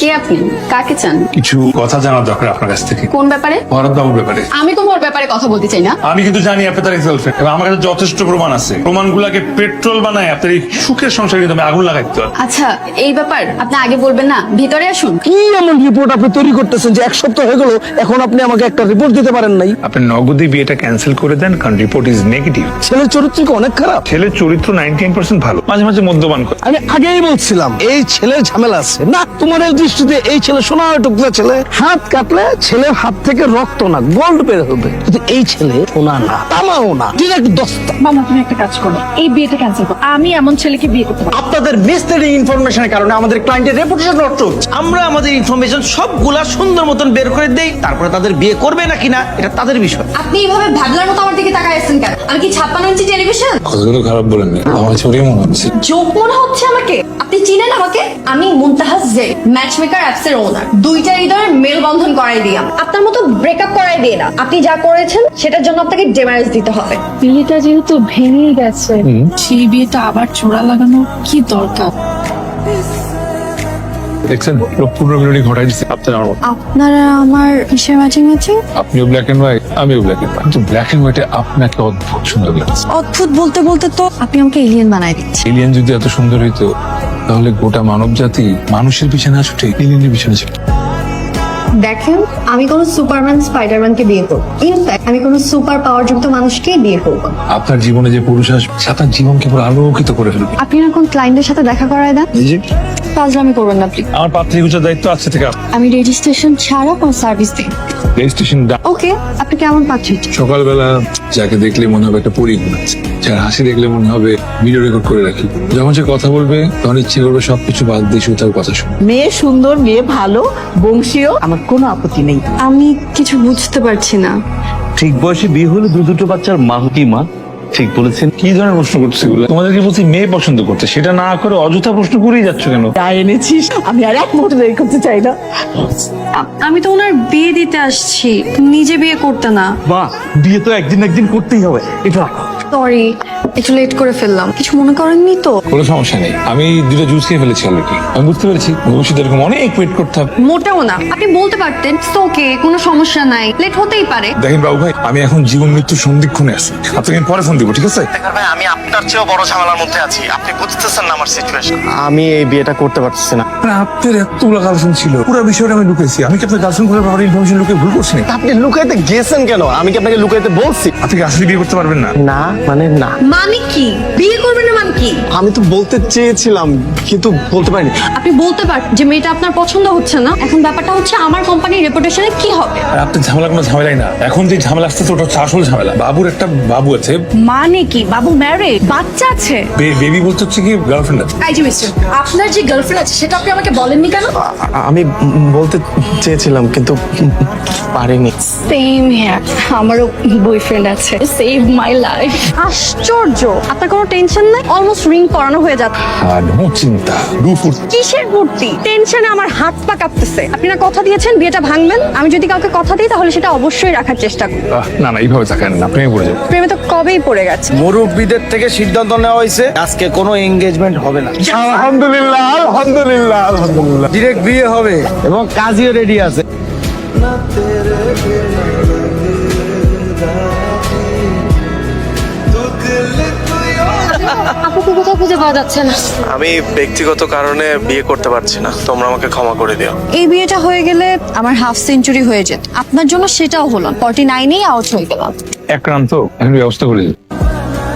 কে আপনি? কাকে চান? কিছু কথা জানার দরকার আপনার কাছ থেকে। কোন ব্যাপারে? ভরত বাবুর ব্যাপারে। আমি ব্যাপারে কথা বলতে চাই না। আমি কিন্তু জানি আপনি তার গার্লফ্রেন্ড এবং আমার কাছে যথেষ্ট প্রমাণ আছে। প্রমাণগুলোকে পেট্রোল বানায় আপনার এই সুখের সংসারে কিন্তু আমি আগুন লাগাইতে আচ্ছা এই ব্যাপার আপনি আগে বলবেন না ভিতরে আসুন। কি এমন রিপোর্ট আপনি তৈরি করতেছেন যে এক সপ্তাহ হয়ে গেল এখন আপনি আমাকে একটা রিপোর্ট দিতে পারেন নাই? আপনি নগদে বিয়েটা ক্যান্সেল করে দেন কারণ রিপোর্ট ইজ নেগেটিভ ছেলের চরিত্র কি অনেক খারাপ? ছেলের চরিত্র নাইনটি পার্সেন্ট ভালো। মাঝে মাঝে মদ্যপান করে। আমি আগেই বলছিলাম এই ছেলের ঝামেলা আছে। না তোমার দৃষ্টিতে এই ছেলে সোনা টুকরা ছেলে হাত কাটলে ছেলের হাত থেকে রক্ত না গোল্ড বের হবে। কিন্তু এই ছেলে সোনা না তামাও না ডিরেক্ট দস্তা মামা তুমি একটা কাজ করো এই বিয়েটা ক্যান্সেল করো। আমি এমন ছেলেকে বিয়ে করতে পারব আপনাদের মিসলিডিং ইনফরমেশনের কারণে আমাদের ক্লায়েন্টের রেপুটেশন নষ্ট হচ্ছে আমরা আমাদের ইনফরমেশন সবগুলা সুন্দর মতন বের করে দেই তারপরে তাদের বিয়ে করবে নাকি না এটা তাদের বিষয়। আপনি এইভাবে ভাবলার মতো আমার দিকে তাকায় আছেন কেন? আমি কি ছাপ্পান্ন ইঞ্চি টেলিভিশন কথাগুলো খারাপ বলেন আমার মনে হচ্ছে। যোগ মনে হচ্ছে আমাকে? আপনি চিনেন আমাকে? আমি মুনতাহাজ জে ম্যাচ মেকার অ্যাপস এর ওনার দুইটা হৃদয়ের মেলবন্ধন করাই দিলাম আপনার মতো ব্রেকআপ করাই দিয়ে না। আপনি যা করেছেন সেটার জন্য আপনাকে ডেমারেজ দিতে হবে। বিয়েটা যেহেতু ভেঙেই গেছে সেই বিয়েটা আবার চূড়া লাগানো কি দরকার? দেখছেন ঘটাই দিচ্ছে আপনার আমার আপনারা আমার কিসের ম্যাচিং ম্যাচিং আপনিও ব্ল্যাক এন্ড হোয়াইট আমিও ব্ল্যাক এন্ড হোয়াইট কিন্তু ব্ল্যাক এন্ড হোয়াইটে আপনাকে অদ্ভুত সুন্দর লাগছে। অদ্ভুত বলতে বলতে তো আপনি আমাকে এলিয়েন বানাই দিচ্ছেন। এলিয়েন যদি এত সুন্দর হইতো তাহলে গোটা মানব জাতি মানুষের পিছনে না ছুটে এলিয়েনের পিছনে ছুটে দেখেন আমি কোনো সুপারম্যান স্পাইডারম্যানকে বিয়ে করব। ইনফ্যাক্ট আমি কোনো সুপার পাওয়ার যুক্ত মানুষকেই বিয়ে করব। আপনার জীবনে যে পুরুষ আসবে সে আপনার জীবনকে পুরো আলোকিত করে ফেলবে। আপনি এখন ক্লায়েন্টের সাথে দেখা করায় দেন? যে। কাজলামি করবেন না প্লিজ আমার পাত্রী গুছার দায়িত্ব আছে থেকে আমি রেজিস্ট্রেশন ছাড়া কোনো সার্ভিস দিই রেজিস্ট্রেশন ওকে আপনি কেমন পাচ্ছেন? সকালবেলা যাকে দেখলে মনে হবে একটা পরি ঘুমাচ্ছে যার হাসি দেখলে মনে হবে ভিডিও রেকর্ড করে রাখি। যখন সে কথা বলবে তখন ইচ্ছে করবে সবকিছু বাদ দিয়ে শুধু তার কথা শুনবে মেয়ে সুন্দর মেয়ে ভালো বংশীয় আমার কোনো আপত্তি নেই। আমি কিছু বুঝতে পারছি না। ঠিক বয়সে বিয়ে হলে দু দুটো বাচ্চার মা হতি মা? ঠিক বলেছেন। কি ধরনের প্রশ্ন করছে এগুলো? তোমাদেরকে বলছি মেয়ে পছন্দ করতে। সেটা না করে অযথা প্রশ্ন করেই যাচ্ছ কেন? যা এনেছিস আমি আর এক মুহূর্তে দেরি করতে চাই না। আমি তো ওনার বিয়ে দিতে আসছি নিজে বিয়ে করতে না। বাহ বিয়ে তো একদিন একদিন করতেই হবে। এটা রাখো। সরি একটু লেট করে ফেললাম। কিছু মনে করেননি তো? কোনো সমস্যা নেই। আমি দুটো জুস খেয়ে ফেলেছি অলরেডি আমি বুঝতে পেরেছি ভবিষ্যতে এরকম অনেক ওয়েট করতে হবে। মোটেও না। আপনি বলতে পারতেন ওকে কোনো সমস্যা নাই। লেট হতেই পারে। দেখেন বাবু ভাই আমি এখন জীবন মৃত্যুর সন্ধিক্ষণে আছি। আপনাকে আমি পরে ফোন দিব ঠিক আছে? ভাই আমি আপনার চেয়েও বড় ঝামেলার মধ্যে আছি। আপনি বুঝতেছেন না আমার সিচুয়েশন আমি এই বিয়েটা করতে পারতেছি না। মানে আপনার এতগুলো গার্লফ্রেন্ড ছিল। পুরো বিষয়টা আমি লুকেছি আমি কি আপনার গার্লফ্রেন্ড করে আমার ইনফরমেশন লুকে ভুল করছি আপনি লুকাইতে গেছেন কেন? আমি কি আপনাকে লুকাইতে বলছি? আপনি কি আসলে বিয়ে করতে পারবেন না? না মানে না। মানে কি? বিয়ে করবেন না মানে কি? আমি তো বলতে চেয়েছিলাম কিন্তু বলতে পারিনি। আপনি বলতে পারেন যে মেয়েটা আপনার পছন্দ হচ্ছে না এখন ব্যাপারটা হচ্ছে আমার কোম্পানির রেপুটেশনে কি হবে? আর আপনার ঝামেলা কোনো ঝামেলাই না। এখন যে ঝামেলা আসতেছে ওটা হচ্ছে আসল ঝামেলা। বাবুর একটা বাবু আছে। মানে কি? বাবু ম্যারেড বাচ্চা আছে? বেবি বলতে হচ্ছে কি গার্লফ্রেন্ড আছে। আই জি মিস্টার আপনার যে গার্লফ্রেন্ড আছে সেটা আপনি আমাকে বলেননি কেন? আ- আমি বলতে চেয়েছিলাম কিন্তু পারিনি। সেম হেয়ার আমারও বয়ফ্রেন্ড আছে। সেভ মাই লাইফ আশ্চর্য! আপনার কোনো টেনশন নাই? অলমোস্ট রিং পরানো হয়ে যাচ্ছে। আর নো চিন্তা দুপুর কিসের ভর্তি টেনশনে আমার হাত পা কাঁপতেছে। আপনি না কথা দিয়েছেন বিয়েটা ভাঙবেন। আমি যদি কাউকে কথা দিই তাহলে সেটা অবশ্যই রাখার চেষ্টা করব। না না এইভাবে থাকেন না প্রেমে পড়ে যাব প্রেমে তো কবেই পড়ে গেছে। মুরব্বীদের থেকে সিদ্ধান্ত নেওয়া হয়েছে আজকে কোনো এঙ্গেজমেন্ট হবে না। আলহামদুলিল্লাহ আলহামদুলিল্লাহ আলহামদুলিল্লাহ। ডিরেক্ট বিয়ে হবে এবং কাজীও রেডি আছে। খুঁজে পাওয়া যাচ্ছে না। আমি ব্যক্তিগত কারণে বিয়ে করতে পারছি না। তোমরা আমাকে ক্ষমা করে দিও। এই বিয়েটা হয়ে গেলে আমার হাফ সেঞ্চুরি হয়ে যেত। আপনার জন্য সেটাও হলো ফর্টি নাইনেই আউট হয়ে গেলাম একরান্ত এখন ব্যবস্থা করে দিন।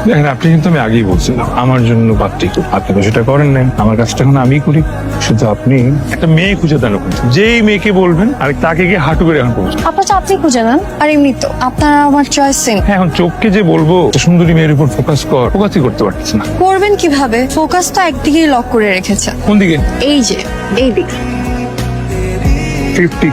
দেখেন আপনি কিন্তু আমি আগেই বলছিলাম আমার জন্য পাত্রী খুব আপনি তো সেটা করেন নাই আমার কাজটা এখন আমি করি। শুধু আপনি একটা মেয়ে খুঁজে দেন ওখানে। যেই মেয়েকে বলবেন আর তাকে গিয়ে হাঁটু করে এখন পৌঁছে আপনার তো আপনি খুঁজে নেন আর এমনি তো আপনারা আমার চয়েস সেম হ্যাঁ এখন চোখকে যে বলব সুন্দরী মেয়ের উপর ফোকাস কর ফোকাসই করতে পারছিস না। করবেন কীভাবে? ফোকাস তো একদিকেই লক করে রেখেছে কোন দিকে? এই যে এই দিক। ফিফটি